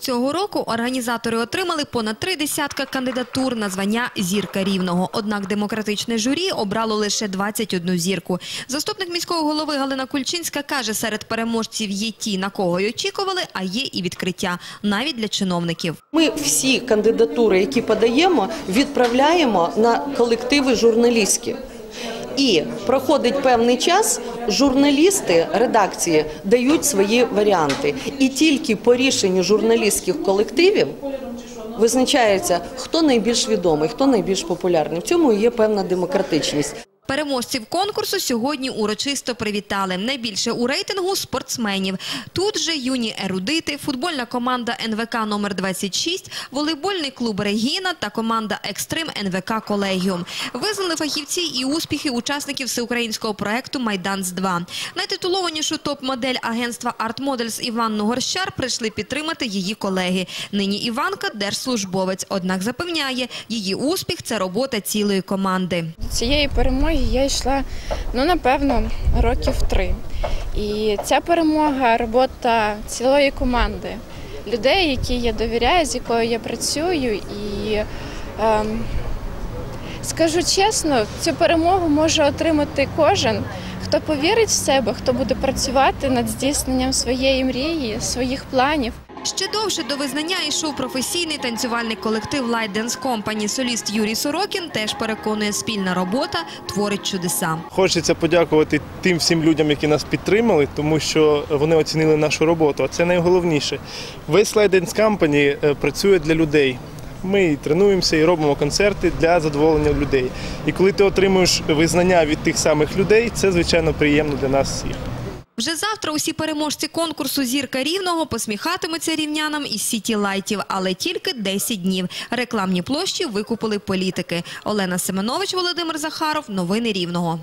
Цього року організатори отримали понад три десятка кандидатур на звання «Зірка Рівного». Однак демократичне журі обрало лише 21 зірку. Заступник міського голови Галина Кульчинська каже, серед переможців є ті, на кого й очікували, а є і відкриття, навіть для чиновників. Ми всі кандидатури, які подаємо, відправляємо на колективи журналістські. І проходить певний час, журналісти редакції дають свої варіанти. І тільки по рішенню журналістських колективів визначається, хто найбільш відомий, хто найбільш популярний. В цьому є певна демократичність. Переможців конкурсу сьогодні урочисто привітали. Найбільше у рейтингу спортсменів. Тут же юні ерудити, футбольна команда НВК номер 26, волейбольний клуб Регіна та команда Екстрим НВК Колегіум. Визнали фахівці і успіхи учасників всеукраїнського проекту Майданс 2 Найтитулованішу топ-модель агентства Art Models Іванну Горщар прийшли підтримати її колеги. Нині Іванка держслужбовець. Однак запевняє, її успіх це робота цілої команди. Цієї перемоги я йшла, ну напевно, років три. І ця перемога робота цілої команди людей, які я довіряю, з якою я працюю. І ем, скажу чесно, цю перемогу може отримати кожен, хто повірить в себе, хто буде працювати над здійсненням своєї мрії, своїх планів. Ще довше до визнання йшов професійний танцювальний колектив Light Dance Company. Соліст Юрій Сорокін теж переконує, спільна робота творить чудеса. Хочеться подякувати тим всім людям, які нас підтримали, тому що вони оцінили нашу роботу. А це найголовніше. Весь Light Dance Company е, працює для людей. Ми і тренуємося і робимо концерти для задоволення людей. І коли ти отримуєш визнання від тих самих людей, це звичайно приємно для нас всіх. Вже завтра усі переможці конкурсу «Зірка Рівного» посміхатимуться рівнянам із Сіті Лайтів, але тільки 10 днів. Рекламні площі викупили політики. Олена Семенович, Володимир Захаров. Новини Рівного.